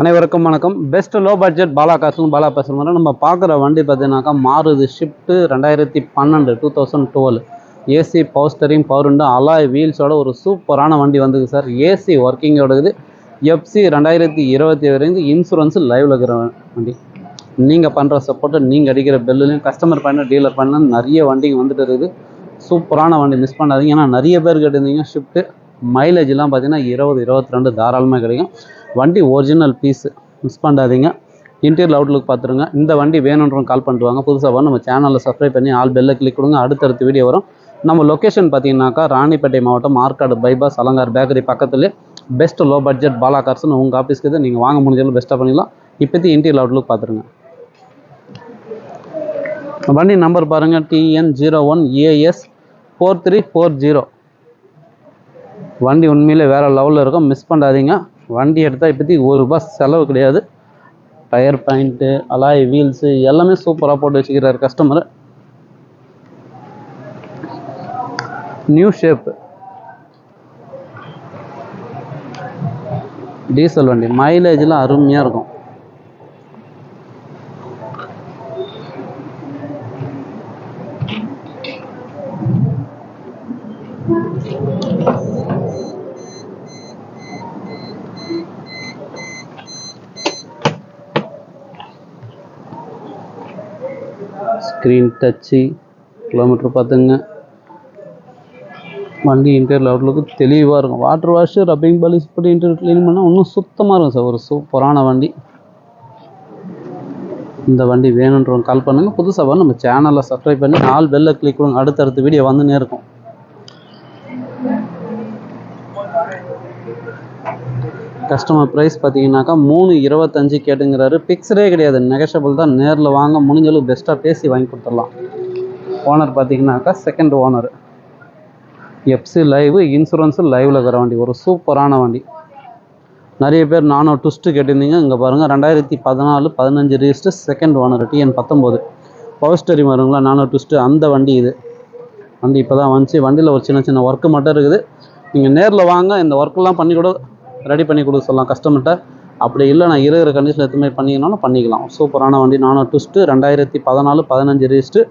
அனைவருக்கும் வணக்கம். Best low budget Bala காசுங்க பாலா பேசுகிற நம்ம பார்க்குற வண்டி பார்த்தீங்கன்னாக்கா மாறுது ஷிஃப்ட்டு ரெண்டாயிரத்தி பன்னெண்டு two thousand twelve AC power steering power உண்டு அலாய் வீல்ஸோட ஒரு சூப்பரான வண்டி வந்தது சார். ஏசி ஒர்க்கிங்கோடது எஃப்சி ரெண்டாயிரத்தி இருபத்தி வரைக்கும் இன்சூரன்ஸு லைவில் இருக்கிற வண்டி. நீங்கள் பண்ணுற சப்போர்ட்டு நீங்கள் அடிக்கிற பெல்லுலையும் கஸ்டமர் பண்ண டீலர் பண்ண நிறைய வண்டிங்க வந்துட்டு இருக்குது. சூப்பரான வண்டி மிஸ் பண்ணாதீங்க. ஏன்னா நிறைய பேர் கேட்டிருந்தீங்க ஷிஃப்ட்டு மைலேஜ்லாம் பார்த்தீங்கன்னா இருபது இருபத்தி ரெண்டு தாராளமாக கிடைக்கும். வண்டி ஒரிஜினல் பீஸு மிஸ் பண்ணாதீங்க. இன்டீரியர் அவுட்லுக் பார்த்துருங்க. இந்த வண்டி வேணுன்றவங்க கால் பண்ணிட்டு வாங்க புதுசாக வரும். நம்ம சேனலில் சப்ஸ்கிரைப் பண்ணி ஆல் பெல்லில் கிளிக் கொடுங்க. அடுத்தடுத்து வீடியோ வரும். நம்ம லொக்கேஷன் பார்த்தீங்கன்னாக்கா ராணிப்பேட்டை மாவட்டம் ஆற்காடு பைபாஸ் அலங்கார் பேக்கரி பக்கத்துலேயே பெஸ்ட் லோ பட்ஜெட் பாலா கார்ஸ்னு உங்கள் ஆஃபீஸ்க்கு இது நீங்கள் வாங்க முடிஞ்சாலும் பெஸ்ட்டாக பண்ணிக்கலாம் இப்போத்தி இன்டீரியர் அவுட்லுக் பார்த்துருங்க. வண்டி நம்பர் பாருங்கள் TN zero one AS four three four zero வண்டி உண்மையிலே வேறு லெவலில் இருக்கும். மிஸ் பண்ணாதீங்க. வண்டி எடுத்தால் இப்போதைக்கு ஒரு ரூபா செலவு கிடையாது. டயர் பாயிண்ட்டு அலாய் வீல்ஸு எல்லாமே சூப்பராக போட்டு வச்சுக்கிறாரு கஸ்டமர் நியூ ஷேப் டீசல் வண்டி. மைலேஜ்லாம் அருமையாக இருக்கும். ஸ்க்ரீன் டச்சு கிலோமீட்டர் பார்த்துங்க. வண்டி இன்டீரியர் அவுட்லுக்கு தெளிவாக இருக்கும். வாட்டர் வாஷ் ரப்பிங் பாலிஷ் போட்டு இன்டீரியர் க்ளீன் பண்ணால் இன்னும் சுத்தமாக இருக்கும் சார் ஒரு சூப்பரான வண்டி. இந்த வண்டி வேணுன்றவங்க கால் பண்ணுங்கள் புதுசாக வரும். நம்ம சேனலில் சப்ஸ்கிரைப் பண்ணி ஆல் பெல்ல கிளிக் கொடுங்க. அடுத்தடுத்த வீடியோ வந்துன்னே இருக்கும். கஸ்டமர் ப்ரைஸ் பார்த்தீங்கன்னாக்கா மூணு இருபத்தஞ்சு கேட்டுங்கிறாரு. பிக்ஸடே கிடையாது. நெகஷபிள் தான். நேரில் வாங்க முடிஞ்சளவு பெஸ்ட்டாக பேசி வாங்கி கொடுத்துடலாம். ஓனர் பார்த்தீங்கன்னாக்கா second owner FC live insurance லைவில் இருக்கிற வண்டி. ஒரு சூப்பரான வண்டி. நிறைய பேர் நானோ ட்விஸ்ட்டு கேட்டிருந்தீங்க. இங்கே பாருங்கள் ரெண்டாயிரத்தி பதினாலு பதினஞ்சு ரிஜிஸ்டர் செகண்ட் ஓனர் டிஎன் பத்தொம்போது பவர் ஸ்டேரிங் வருங்களா? நானோ ட்விஸ்ட்டு அந்த வண்டி இது. வண்டி இப்போ தான் வந்துச்சு. வண்டியில் ஒரு சின்ன சின்ன ஒர்க்கு மட்டும் இருக்குது. நீங்கள் நேரில் வாங்க. இந்த ஒர்க்கெல்லாம் பண்ணி கூட ரெடி பண்ணி கொடுக்க சொல்லலாம் கஸ்டமர்கிட்ட. அப்படி இல்லை நான் இருக்கிற கண்டிஷனில் எதுவுமே பண்ணிக்கணும்னா பண்ணிக்கலாம். சூப்பரான வண்டி நானோ ட்விஸ்ட்டு ரெண்டாயிரத்தி பதினாலு பதினஞ்சு ரிஜிஸ்ட்டு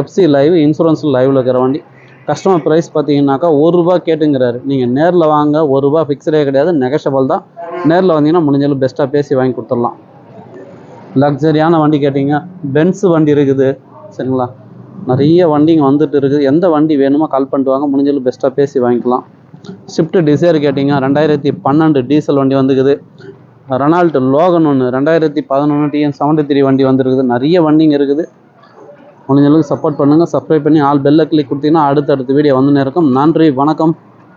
எஃப்சி லைவ் இன்சூரன்ஸ் லைவில் இருக்கிற வண்டி. கஸ்டமர் ப்ரைஸ் பார்த்தீங்கன்னாக்கா ஒரு ரூபா கேட்டுங்கிறாரு. நீங்கள் நேரில் வாங்க ஒரு ரூபா ஃபிக்ஸ்டே கிடையாது நெகஷபிள் தான். நேரில் வந்தீங்கன்னா முடிஞ்சாலும் பெஸ்ட்டாக பேசி வாங்கி கொடுத்துடலாம். லக்ஸரியான வண்டி கேட்டிங்க பென்ஸ் வண்டி இருக்குது. சரிங்களா? நிறைய வண்டிங்க வந்துட்டு இருக்குது. எந்த வண்டி வேணுமோ கால் பண்ணிட்டு வாங்க முடிஞ்சாலும் பெஸ்ட்டாக பேசி வாங்கிக்கலாம். ஷிஃப்ட் டிசைர் கேட்டிங்க ரெண்டாயிரத்தி பன்னெண்டு டீசல் வண்டி வந்துக்குது. ரெனால்ட் லோகன் ஒன்று ரெண்டாயிரத்தி பதினொன்று டிஎன் செவன்ட்டி த்ரீ வண்டி வந்துருக்குது. நிறைய வண்டிங்க இருக்குது. முடிஞ்சளவுக்கு சப்போர்ட் பண்ணுங்கள் சப்ஸ்கிரைப் பண்ணி ஆல் பெல்ல கிளிக் கொடுத்தீங்கன்னா அடுத்தடுத்த வீடியோ வந்துன்னு இருக்கும். நன்றி வணக்கம்.